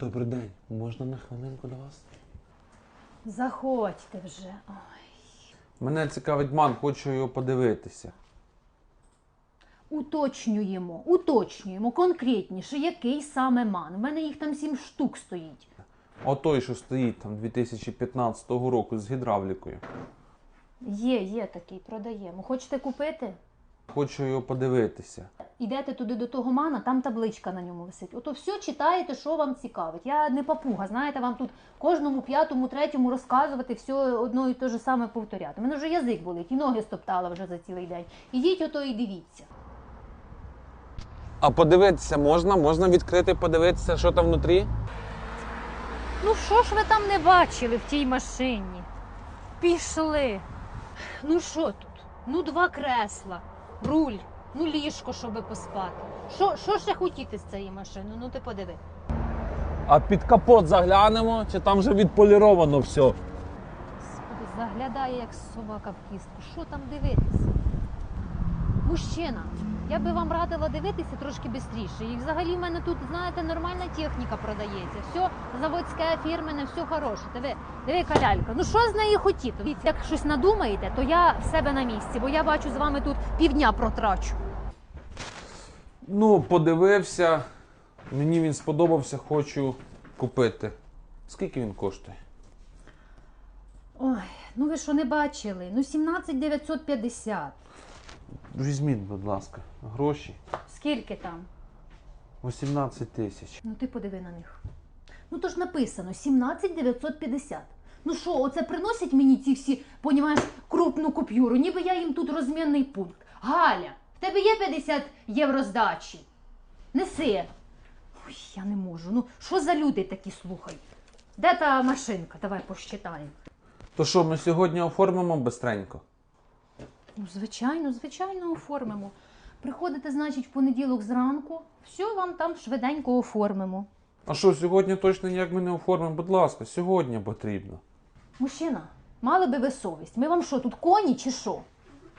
Добрий день. Можна на хвилинку до вас? Заходьте вже. Ой. Мене цікавить ман, хочу його подивитися. Уточнюємо, уточнюємо конкретніше, який саме ман. У мене їх там сім штук стоїть. Отой, що стоїть там 2015 року з гідравлікою. Є, є такий, продаємо. Хочете купити? Хочу його подивитися. Ідете туди до того мана, там табличка на ньому висить. Ото все читаєте, що вам цікавить. Я не папуга, знаєте, вам тут кожному п'ятому, третьому розказувати все одно і те ж саме повторяти. У мене вже язик болить, і ноги стоптала вже за цілий день. Ідіть ото і дивіться. А подивитися можна? Можна відкрити, подивитися, що там внутрі? Ну що ж ви там не бачили в тій машині? Пішли. Ну що тут? Ну два кресла, руль, ну ліжко, щоби поспати. Що, що ще хотіти з цієї машини? Ну ти подиви. А під капот заглянемо, чи там вже відполіровано все? Господи, заглядає, як собака в кістку. Що там дивитися? Мужчина, я би вам радила дивитися трошки швидше. І взагалі в мене тут, знаєте, нормальна техніка продається. Все заводське, фірменне, все хороше. Диви, диви, калялька. Ну що з неї хотіти? Як щось надумаєте, то я в себе на місці, бо я бачу з вами тут півдня протрачу. Ну, подивився. Мені він сподобався, хочу купити. Скільки він коштує? Ой, ну ви що не бачили? Ну 17 950. Візьміть, будь ласка, гроші. Скільки там? 18 тисяч. Ну ти подиви на них. Ну то ж написано 17 950. Ну що, оце приносять мені ці всі, понімаєш, крупну купюру, ніби я їм тут розмінний пункт. Галя, тебе є 50 євро здачі? Неси. Ой, я не можу. Ну що за люди такі слухай? Де та машинка? Давай посчитаємо. То що, ми сьогодні оформимо бистренько? Ну, звичайно, звичайно, оформимо. Приходите, значить, в понеділок зранку, все вам там швиденько оформимо. А що, сьогодні точно ніяк ми не оформимо? Будь ласка, сьогодні потрібно. Мужчина, мали би ви совість. Ми вам що, тут коні чи що? У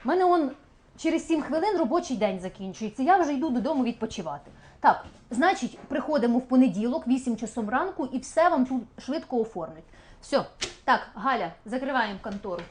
мене он через 7 хвилин робочий день закінчується. Я вже йду додому відпочивати. Так, значить, приходимо в понеділок, 8 часов ранку, і все вам тут швидко оформлять. Все, так, Галя, закриваємо контору.